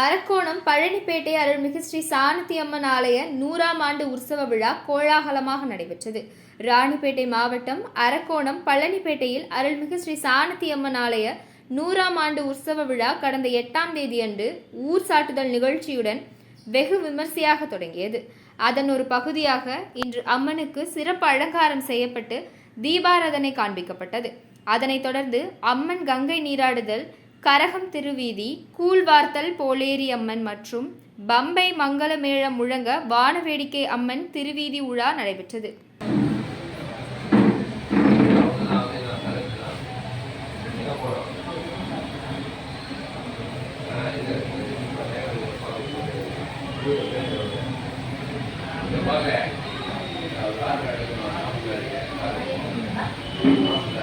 அரக்கோணம் பழனிப்பேட்டை அருள்மிகு ஸ்ரீ சாணத்தி அம்மன் ஆலய நூறாம் ஆண்டு உற்சவ விழா கோலாகலமாக நடைபெற்றது. ராணிப்பேட்டை மாவட்டம் அரக்கோணம் பழனிப்பேட்டையில் அருள்மிகு ஸ்ரீ சாணத்தி அம்மன் ஆலய நூறாம் ஆண்டு உற்சவ விழா கடந்த எட்டாம் தேதியன்று ஊர் சாட்டுதல் நிகழ்ச்சியுடன் வெகு விமர்சையாக தொடங்கியது. அதன் ஒரு பகுதியாக இன்று அம்மனுக்கு சிறப்பு அலங்காரம் செய்யப்பட்டு தீபாராதனை காண்பிக்கப்பட்டது. அதனைத் தொடர்ந்து அம்மன் கங்கை நீராடுதல் கரகம் திருவீதி கூழ்வார்த்தல் போலேரி அம்மன் மற்றும் பம்பை மங்கள மேளம் முழங்க வானவேடிக்கை அம்மன் திருவீதி உலா நடைபெற்றது Thank you.